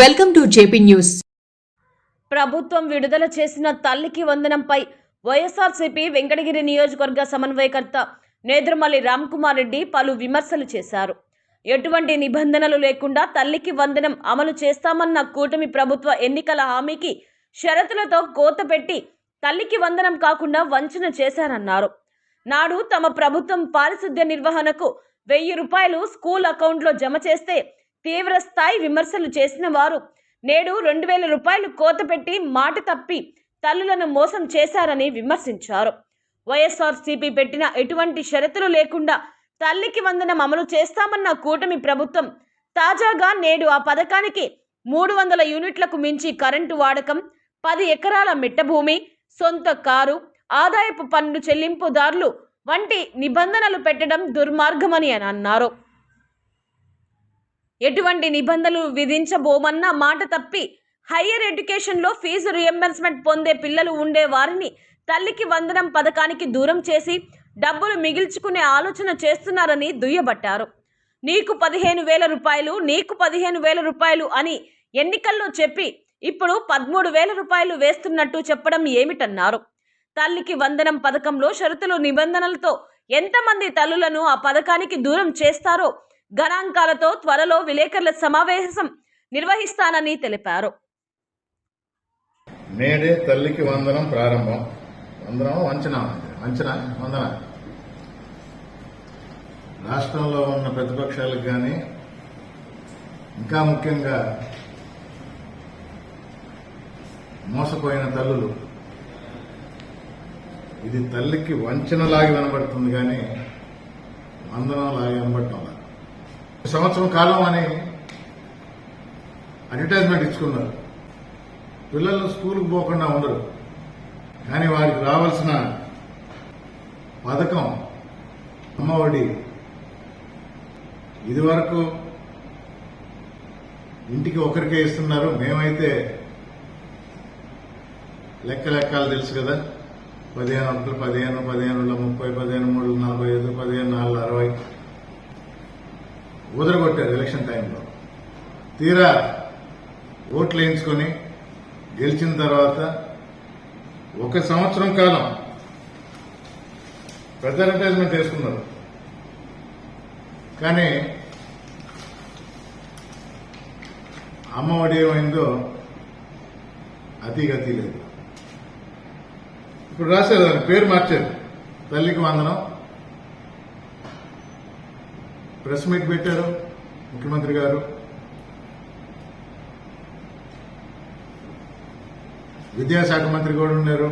Welcome to JP news. ప్రభుత్వం విడుదల చేసిన తల్లికి వందనంపై వైఎస్ఆర్సీపీ వెంకటగిరి నియోజకవర్గ సమన్వయకర్త నేదురుమల్లి రామ్కుమార్ రెడ్డి పలు విమర్శలు చేశారు. ఎటువంటి నిబంధనలు లేకుండా తల్లికి వందనం అమలు చేస్తామన్న కూటమి ప్రభుత్వ ఎన్నికల హామీకి షరతులతో కోత పెట్టి తల్లికి వందనం కాకుండా వంచన చేశారన్నారు నాడు తమ ప్రభుత్వం పారిశుద్ధ్య నిర్వహణకు వెయ్యి రూపాయలు స్కూల్ అకౌంట్లో జమ చేస్తే తీవ్రస్థాయి విమర్శలు చేసిన వారు నేడు రెండు వేల రూపాయలు కోత పెట్టి మాట తప్పి తల్లులను మోసం చేశారని విమర్శించారు. వైఎస్ఆర్సీపీ పెట్టిన ఎటువంటి షరతులు లేకుండా తల్లికి వందనం అమలు చేస్తామన్న కూటమి ప్రభుత్వం తాజాగా నేడు ఆ పథకానికి మూడు వందల యూనిట్లకు మించి కరెంటు వాడకం పది ఎకరాల మిట్టభూమి సొంత కారు ఆదాయపు పన్ను చెల్లింపుదారులు వంటి నిబంధనలు పెట్టడం దుర్మార్గమని అని అన్నారు. ఎటువంటి నిబంధనలు విధించబోమన్న మాట తప్పి హయ్యర్ ఎడ్యుకేషన్లో ఫీజు రియంబర్స్మెంట్ పొందే పిల్లలు ఉండే వారిని తల్లికి వందనం పథకానికి దూరం చేసి డబ్బులు మిగిల్చుకునే ఆలోచన చేస్తున్నారని దుయ్యబట్టారు. నీకు పదిహేను వేల రూపాయలు నీకు పదిహేను వేల రూపాయలు అని ఎన్నికల్లో చెప్పి ఇప్పుడు పదమూడు వేల రూపాయలు వేస్తున్నట్టు చెప్పడం ఏమిటన్నారు? తల్లికి వందనం పథకంలో షరతులు నిబంధనలతో ఎంతమంది తల్లులను ఆ పథకానికి దూరం చేస్తారో గణాంకాలతో త్వరలో విలేకరుల సమావేశం నిర్వహిస్తానని తెలిపారు. నేడే తల్లికి వందనం ప్రారంభం. వందనం వంచన? వంచన వందన? రాష్ట్రంలో ఉన్న ప్రతిపక్షాలకు కానీ ఇంకా ముఖ్యంగా మోసపోయిన తల్లులు ఇది తల్లికి వంచనలాగి వినబడుతుంది కానీ వందనంలాగి వినబడటం సంవత్సరం కాలం అని అడ్వర్టైజ్మెంట్ ఇచ్చుకున్నారు. పిల్లలు స్కూల్కి పోకుండా ఉండరు. కానీ వారికి రావాల్సిన పథకం అమ్మఒడి. ఇది వరకు ఇంటికి ఒకరికే ఇస్తున్నారు. మేమైతే లెక్క లెక్కలు తెలుసు కదా. పదిహేను ఒకటి పదిహేను పదిహేను ముప్పై పదిహేను మూడు నలభై ఐదు పదిహేను నాలుగు అరవై. ఉదరగొట్టారు ఎలక్షన్ టైంలో. తీరా ఓట్లు వేయించుకొని గెలిచిన తర్వాత ఒక సంవత్సరం కాలం పెద్ద అడ్వర్టైజ్మెంట్ వేసుకున్నారు. కానీ అమ్మఒడి ఏమైందో అతిగతి లేదు. ఇప్పుడు రాశారు దాని పేరు మార్చారు. తల్లికి వందనం ప్రెస్ మీట్ పెట్టారు ముఖ్యమంత్రి గారు. విద్యాశాఖ మంత్రి కూడా ఉన్నారు.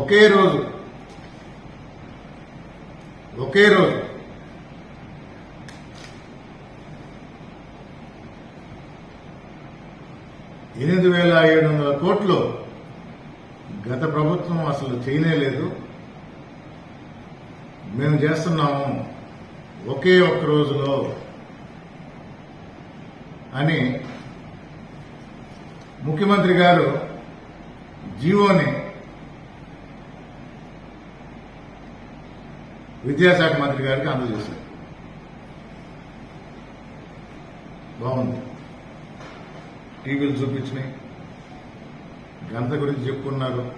ఒకే రోజు ఒకే రోజు ఎనిమిది వేల ఏడు వందల కోట్లు గత ప్రభుత్వం అసలు చేయలేదు మేము చేస్తున్నాము ఒకే ఒక్క రోజులో అని ముఖ్యమంత్రి గారు జీవోని విద్యాశాఖ మంత్రి గారికి అందజేశారు. బాగుంది. టీవీలు చూపించినాయి. ఘనత గురించి చెప్పుకున్నారు.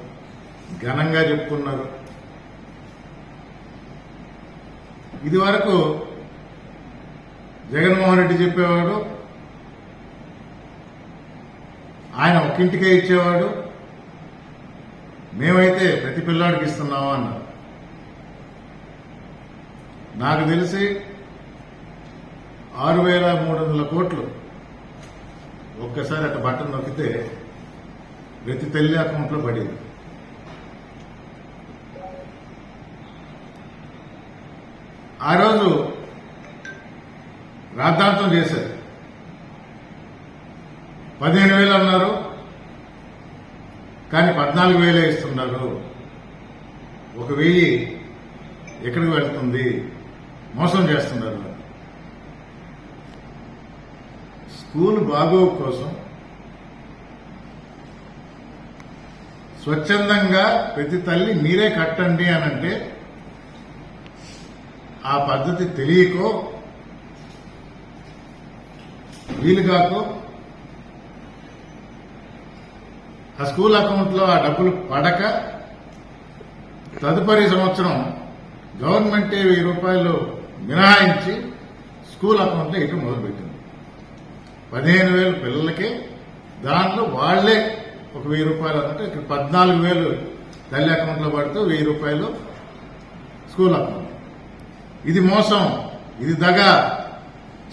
ఘనంగా చెప్పుకున్నారు. ఇది వరకు జగన్మోహన్ రెడ్డి చెప్పేవాడు ఆయన ఒక్కింటికే ఇచ్చేవాడు మేమైతే ప్రతి పిల్లాడికి ఇస్తున్నాము అన్నారు. నాకు తెలిసి ఆరు వేల మూడు వందల కోట్లు ఒక్కసారి అట్ట బట్టను నొక్కితే ప్రతి తల్లి అకౌంట్లో పడింది. ఆ రోజు రాద్ధాంతం చేశారు. పదిహేను వేలు అన్నారు. కానీ పద్నాలుగు వేలే ఇస్తున్నారు. ఒక వెయ్యి ఎక్కడికి వెళ్తుంది? మోసం చేస్తున్నారు. స్కూల్ బాగోగు కోసం స్వచ్ఛందంగా ప్రతి తల్లి మీరే కట్టండి అని అంటే ఆ పద్ధతి తెలియకో వీలు ఆ స్కూల్ అకౌంట్లో ఆ డబ్బులు పడక తదుపరి సంవత్సరం గవర్నమెంట్ వెయ్యి రూపాయలు మినహాయించి స్కూల్ అకౌంట్లో ఇటు మొదలుపెట్టింది. పదిహేను వేలు పిల్లలకి దాంట్లో వాళ్ళే ఒక వెయ్యి రూపాయలు అంటే ఇక్కడ పద్నాలుగు వేలు తల్లి అకౌంట్లో పడితే వెయ్యి రూపాయలు స్కూల్ అకౌంట్ ఇది మోసం ఇది దగ.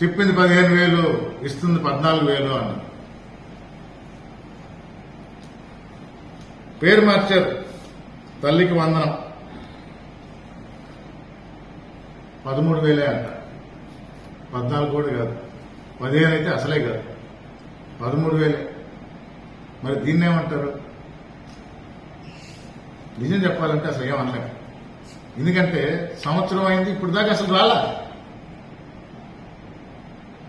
చెప్పింది పదిహేను వేలు ఇస్తుంది పద్నాలుగు వేలు అన్నారు పేరు మార్చారు. తల్లికి వందనం. పదమూడు వేలే అంట. పద్నాలుగు కూడా కాదు. పదిహేను అయితే అసలే కాదు. పదమూడు వేలే. మరి దీన్నేమంటారు? నిజం చెప్పాలంటే అసలు ఏమనలేదు ఎందుకంటే సంవత్సరం అయింది ఇప్పుడు దాకా అసలు రాలా.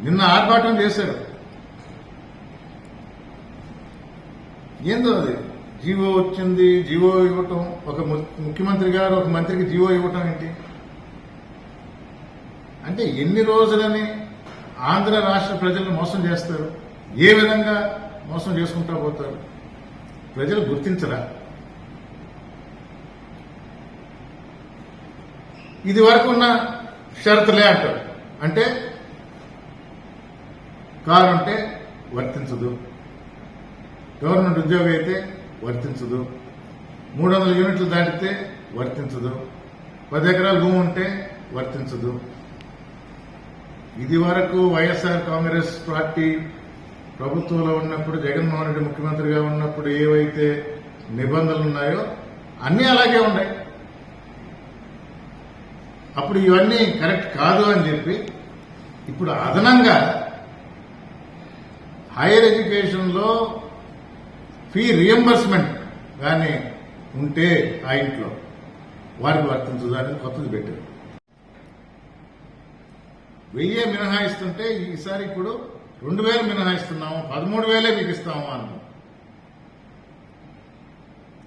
నిన్న ఆర్భాటం చేశారు. ఏందో అది? జీవో వచ్చింది జీవో ఇవ్వటం ఒక ము- ముఖ్యమంత్రి గారు ఒక మంత్రికి జీవో ఇవ్వటం ఏంటి? అంటే ఎన్ని రోజులని ఆంధ్ర రాష్ట్ర ప్రజలను మోసం చేస్తారు? ఏ విధంగా మోసం చేసుకుంటా పోతారు? ప్రజలు గుర్తించరా? ఇది వరకు ఉన్న షరతులే అంటాడు అంటే కారు ఉంటే వర్తించదు. గవర్నమెంట్ ఉద్యోగం అయితే వర్తించదు. మూడు వందల యూనిట్లు దాటితే వర్తించదు. పది ఎకరాల భూమి ఉంటే వర్తించదు. ఇది వరకు వైఎస్ఆర్ కాంగ్రెస్ పార్టీ ప్రభుత్వంలో ఉన్నప్పుడు జగన్మోహన్ రెడ్డి ముఖ్యమంత్రిగా ఉన్నప్పుడు ఏవైతే నిబంధనలు ఉన్నాయో అన్నీ అలాగే ఉన్నాయి. అప్పుడు ఇవన్నీ కరెక్ట్ కాదు అని చెప్పి ఇప్పుడు అదనంగా హైయర్ ఎడ్యుకేషన్లో ఫీ రియంబర్స్మెంట్ కానీ ఉంటే ఆ ఇంట్లో వారికి వర్తించదు కొత్తది పెట్టారు. వెయ్యే మినహాయిస్తుంటే ఈసారి ఇప్పుడు రెండు వేలు మినహాయిస్తున్నాము పదమూడు వేలే మీకు ఇస్తాము అన్నాం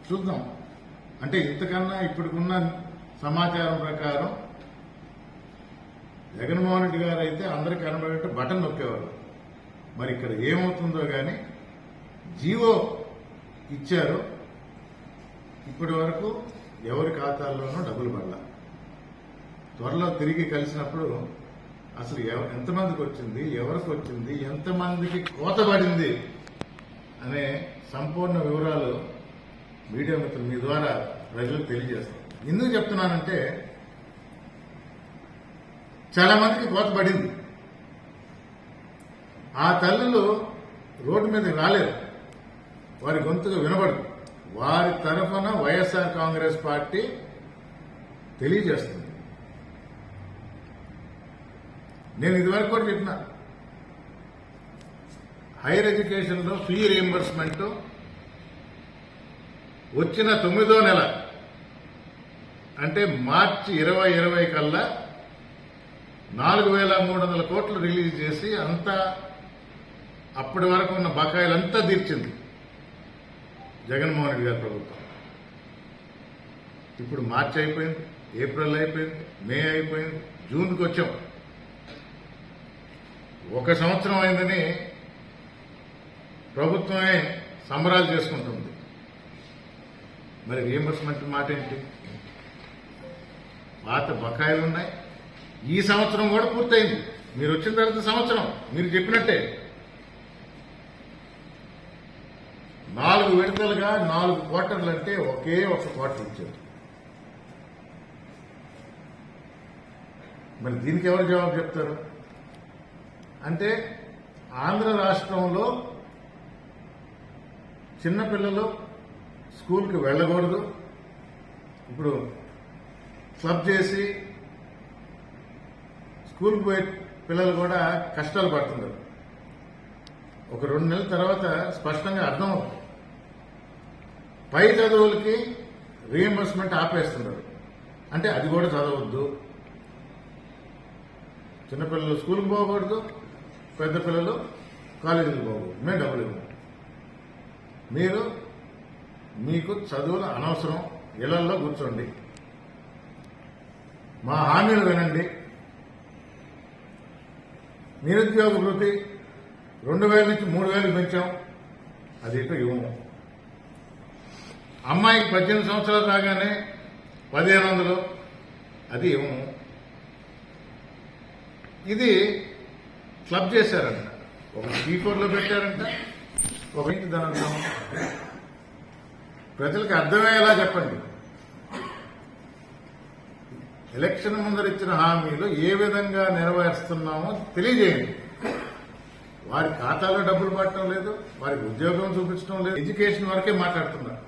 చూద్దాం. అంటే ఇంతకన్నా ఇప్పటికున్న సమాచారం ప్రకారం జగన్మోహన్ రెడ్డి గారు అయితే అందరికీ కనబడేట్టు బటన్ నొక్కేవారు మరి ఇక్కడ ఏమవుతుందో కానీ జీవో ఇచ్చారు. ఇప్పటి వరకు ఎవరి ఖాతాల్లోనూ డబ్బులు పడలా. త్వరలో తిరిగి కలిసినప్పుడు అసలు ఎవ- ఎంతమందికి వచ్చింది ఎవరికి వచ్చింది ఎంతమందికి కోత పడింది అనే సంపూర్ణ వివరాలు మీడియా మిత్రులు మీ ద్వారా ప్రజలకు తెలియజేస్తాం. ఎందుకు చెప్తున్నానంటే చాలా మందికి కోత పడింది ఆ తల్లులు రోడ్డు మీద రాలేరు వారి గొంతుగా వినబడదు. వారి తరఫున వైఎస్ఆర్ కాంగ్రెస్ పార్టీ తెలియజేస్తుంది. నేను ఇదివరకు కూడా చెప్పిన హైయర్ ఎడ్యుకేషన్లో ఫీ రియంబర్స్మెంట్ వచ్చిన తొమ్మిదో నెల అంటే మార్చి ఇరవై ఇరవై కల్లా నాలుగు వేల మూడు వందల కోట్లు రిలీజ్ చేసి అంతా అప్పటి వరకు ఉన్న బకాయిలంతా తీర్చింది జగన్మోహన్ రెడ్డి గారి ప్రభుత్వం. ఇప్పుడు మార్చి అయిపోయింది ఏప్రిల్ అయిపోయింది మే అయిపోయింది జూన్కి వచ్చాం. ఒక సంవత్సరం అయిందని ప్రభుత్వమే సంబరాలు చేసుకుంటుంది. మరి రియంబర్స్మెంట్ మాట ఏంటి? పాత బకాయిలు ఉన్నాయి. ఈ సంవత్సరం కూడా పూర్తయింది. మీరు వచ్చిన తర్వాత సంవత్సరం మీరు చెప్పినట్టే. నాలుగు విడతలుగా నాలుగు క్వార్టర్లు అంటే ఒకే ఒక క్వార్టర్ ఇచ్చారు. మరి దీనికి ఎవరు జవాబు చెప్తారు? అంటే ఆంధ్ర రాష్ట్రంలో చిన్నపిల్లలు స్కూల్కి వెళ్ళకూడదు. ఇప్పుడు క్లబ్ చేసి స్కూల్కి పోయే పిల్లలు కూడా కష్టాలు పడుతున్నారు ఒక రెండు నెలల తర్వాత స్పష్టంగా అర్థమవుతుంది పై చదువులకి రీఎంబర్స్మెంట్ ఆపేస్తున్నారు అంటే అది కూడా చదవద్దు. చిన్నపిల్లలు స్కూల్కి పోకూడదు పెద్ద పిల్లలు కాలేజీకి పోకూడదు. మేము డబ్బులు ఇవ్వము. మీరు మీకు చదువులు అనవసరం. ఇళ్ళలో కూర్చోండి. మా హామీలు వినండి. నిరుద్యోగ వృత్తి రెండు వేల నుంచి మూడు వేలు పెంచాం. అది ఇటు ఇవ్వము? అమ్మాయికి పద్దెనిమిది సంవత్సరాలు రాగానే పదిహేను వందలు అది ఇవ్వము. ఇది క్లబ్ చేశారంట. ఒక టీ ఫోర్లో పెట్టారంట. ఒక ఇంటి దాని ప్రజలకు అర్థమయ్యేలా చెప్పండి. ఎలక్షన్ ముందర ఇచ్చిన హామీలు ఏ విధంగా నెరవేరుస్తున్నామో తెలియజేయండి. వారి ఖాతాలో డబ్బులు పట్టడం లేదు వారికి ఉద్యోగం చూపించడం లేదు ఎడ్యుకేషన్ వరకే మాట్లాడుతున్నారు.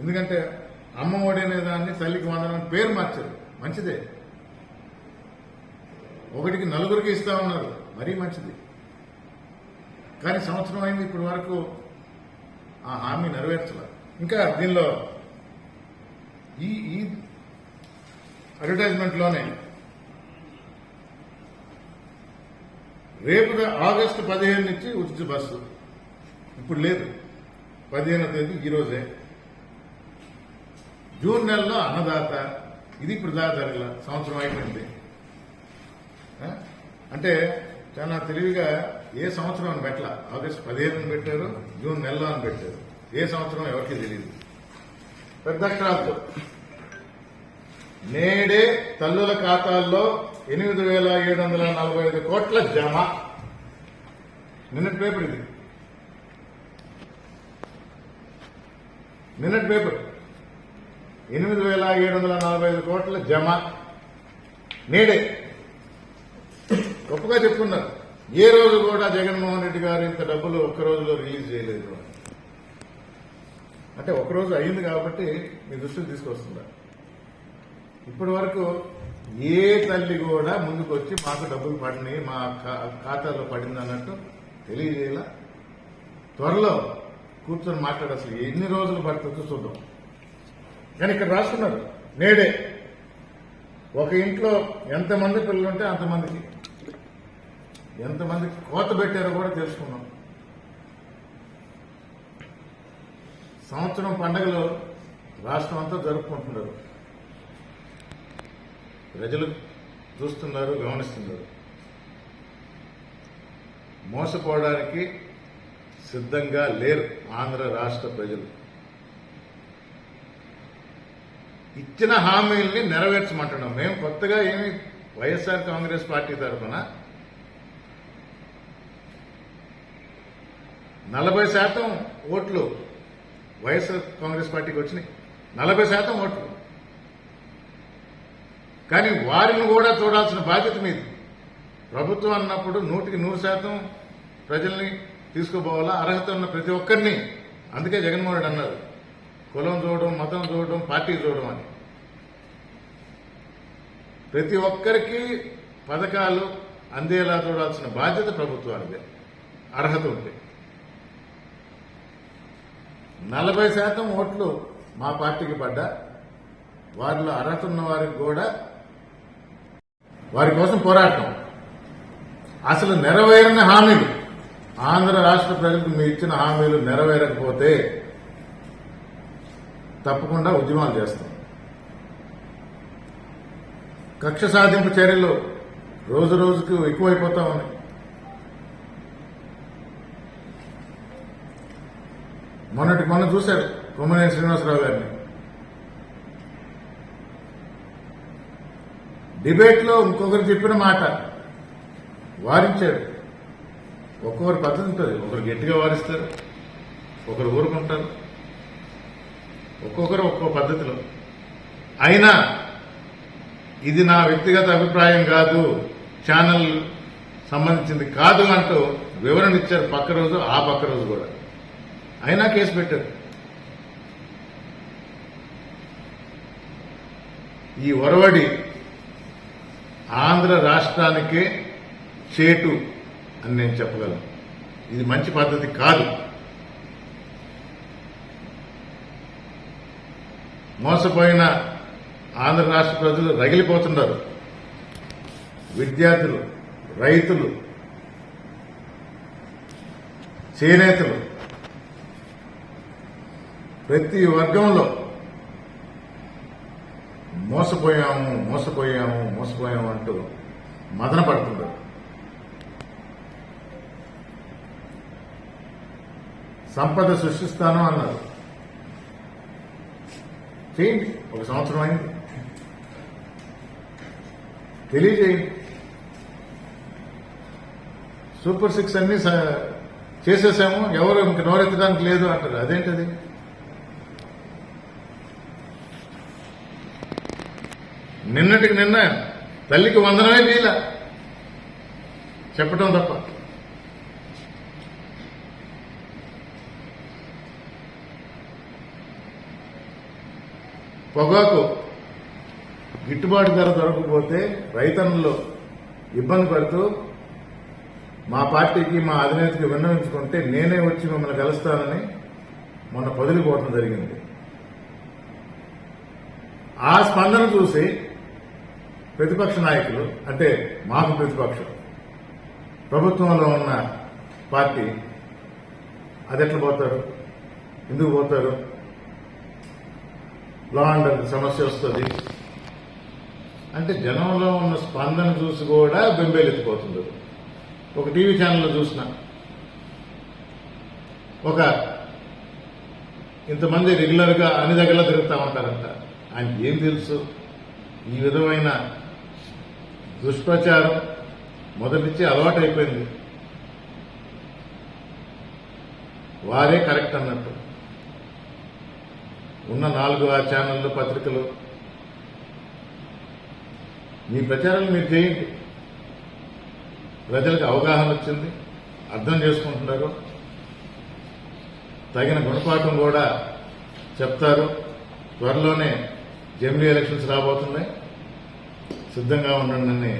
ఎందుకంటే అమ్మ ఒడి అనే దాన్ని తల్లికి వందనం పేరు మార్చారు. మంచిదే. ఒకటికి నలుగురికి ఇస్తా ఉన్నారు మరీ మంచిది. కానీ సంవత్సరం అయింది ఇప్పటి వరకు ఆ హామీ నెరవేర్చలేదు. ఇంకా దీనిలో ఈ ఈ అడ్వర్టైజ్మెంట్లోనే రేపు ఆగస్టు పదిహేను నుంచి ఉచిత బస్సు. ఇప్పుడు లేదు. పదిహేనో తేదీ ఈరోజే జూన్ నెలలో అన్నదాత ఇది ఇప్పుడు దాకా సంవత్సరం అయిపోయింది. అంటే చాలా తెలివిగా ఏ సంవత్సరం అని పెట్టాల. ఆగస్టు పదిహేను పెట్టారు జూన్ నెలలో అని పెట్టారు. ఏ సంవత్సరం ఎవరికి తెలియదు. పెద్ద అక్షరాలతో నేడే తల్లుల ఖాతాల్లో ఎనిమిది వేల ఏడు వందల నలభై ఐదు కోట్ల జమ. నిన్నటి పేపర్ ఇది. నిన్నటి పేపర్. ఎనిమిది వేల ఏడు వందల నలభై ఐదు కోట్ల జమ. నేడే. గొప్పగా చెప్పుకున్నారు. ఏ రోజు కూడా జగన్మోహన్ రెడ్డి గారు ఇంత డబ్బులు ఒక్క రోజులో రిలీజ్ చేయలేదు. అంటే ఒకరోజు అయింది కాబట్టి మీ దృష్టికి తీసుకొస్తున్నారు ఇప్పటి వరకు ఏ తల్లి కూడా ముందుకు వచ్చి మాకు డబ్బులు పడినాయి మా ఖాతాలో పడింది అన్నట్టు తెలియజేయాల. త్వరలో కూర్చొని మాట్లాడ అసలు ఎన్ని రోజులు పడుతుందో చూద్దాం. కానీ ఇక్కడ రాస్తున్నారు నేడే. ఒక ఇంట్లో ఎంతమంది పిల్లలు ఉంటే అంతమందికి. ఎంతమంది కోత పెట్టారో కూడా తెలుసుకున్నాం సంవత్సరం పండుగలు రాష్ట్రం అంతా జరుపుకుంటున్నారు. ప్రజలు చూస్తున్నారు గమనిస్తున్నారు. మోసపోవడానికి సిద్ధంగా లేరు ఆంధ్ర రాష్ట్ర ప్రజలు. ఇచ్చిన హామీల్ని నెరవేర్చమంటున్నాం. మేము కొత్తగా ఏమి వైఎస్ఆర్ కాంగ్రెస్ పార్టీ తరఫున నలభై శాతం ఓట్లు వైఎస్ఆర్ కాంగ్రెస్ పార్టీకి వచ్చినాయి. నలభై శాతం ఓట్లు. కానీ వారిని కూడా చూడాల్సిన బాధ్యత మీది. ప్రభుత్వం అన్నప్పుడు నూటికి నూరు శాతం ప్రజల్ని తీసుకుపోవాలా? అర్హత ఉన్న ప్రతి ఒక్కరిని. అందుకే జగన్మోహన్ రెడ్డి అన్నారు. కులం చూడడం మతం చూడడం పార్టీ చూడడం అని. ప్రతి ఒక్కరికి పథకాలు అందేలా చూడాల్సిన బాధ్యత ప్రభుత్వానిదే. అర్హత ఉంటే. నలభై శాతం ఓట్లు మా పార్టీకి పడ్డా. వారిలో అర్హత ఉన్న వారికి కూడా వారి కోసం పోరాటం అసలు నెరవేరిన హామీలు. ఆంధ్ర రాష్ట్ర ప్రజలకు మీరు ఇచ్చిన హామీలు నెరవేరకపోతే తప్పకుండా ఉద్యమాలు చేస్తాం. కక్ష సాధింపు చర్యలు రోజు రోజుకు ఎక్కువైపోతా ఉన్నాయి. మొన్నటి మొన్న చూశారు కొమ్మనేని శ్రీనివాసరావు గారిని. డిబేట్లో ఇంకొకరు చెప్పిన మాట వారించాడు ఒక్కొక్కరి పద్ధతి ఉంటుంది. ఒకరు గట్టిగా వారిస్తారు ఒకరు ఊరుకుంటారు ఒక్కొక్కరు ఒక్కో పద్ధతిలో. అయినా ఇది నా వ్యక్తిగత అభిప్రాయం కాదు ఛానల్ సంబంధించింది కాదు అంటూ వివరణ ఇచ్చారు పక్క రోజు ఆ పక్క రోజు కూడా. అయినా కేసు పెట్టారు. ఈ ఒరవడి ఆంధ్ర రాష్ట్రానికే చేటు అని నేను చెప్పగలను. ఇది మంచి పద్ధతి కాదు. మోసపోయిన ఆంధ్ర రాష్ట్ర ప్రజలు రగిలిపోతున్నారు. విద్యార్థులు రైతులు చేనేతలు ప్రతి వర్గంలో మోసపోయాము మోసపోయాము మోసపోయాము అంటూ మదన పడుతుంటారు. సంపద సృష్టిస్తాను అన్నారు. చేయండి ఒక సంవత్సరం అయింది. తెలియజేయండి. సూపర్ సిక్స్ అన్ని చేసేసాము ఎవరు ఇంక నోరెత్తడానికి లేదు అంటారు. అదేంటది? నిన్నటికి నిన్న తల్లికి వందనమే వీల. చెప్పటం తప్ప. పొగాకు గిట్టుబాటు ధర దొరకకపోతే రైతన్నులు ఇబ్బంది పడుతూ మా పార్టీకి మా అధినేతకి విన్నవించుకుంటే నేనే వచ్చి మిమ్మల్ని కలుస్తానని మొన్న పదిలిపోవటం జరిగింది. ఆ స్పందన చూసి ప్రతిపక్ష నాయకులు అంటే మాకు ప్రతిపక్షం. ప్రభుత్వంలో ఉన్న పార్టీ అది ఎట్లా పోతారు? ఎందుకు పోతారు? లా అండ్ సమస్య వస్తుంది. అంటే జనంలో ఉన్న స్పందన చూసి కూడా బెంబేలెత్తిపోతుంది ఒక టీవీ ఛానల్లో చూసిన ఒక ఇంతమంది రెగ్యులర్గా అన్ని దగ్గరలో తిరుగుతూ ఉంటారంట. ఆయనకి ఏం తెలుసు? ఈ విధమైన దుష్ప్రచారం మొదటిచ్చి అలవాటు అయిపోయింది వారే కరెక్ట్ అన్నట్టు. ఉన్న నాలుగు ఆ ఛానళ్ళు పత్రికలు. మీ ప్రచారం మీరు చేయండి. ప్రజలకు అవగాహన వచ్చింది. అర్థం చేసుకుంటున్నారు. తగిన గుణపాఠం కూడా చెప్తారు. త్వరలోనే జమిలీ ఎలక్షన్స్ రాబోతున్నాయి. సిద్ధంగా ఉండండి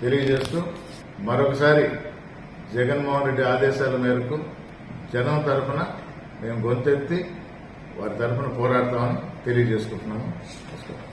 తెలియజేస్తూ మరొకసారి జగన్మోహన్ రెడ్డి ఆదేశాల మేరకు జనం తరఫున మేము గొంతెత్తి వారి తరఫున పోరాడతామని తెలియజేసుకుంటున్నాము. నమస్కారం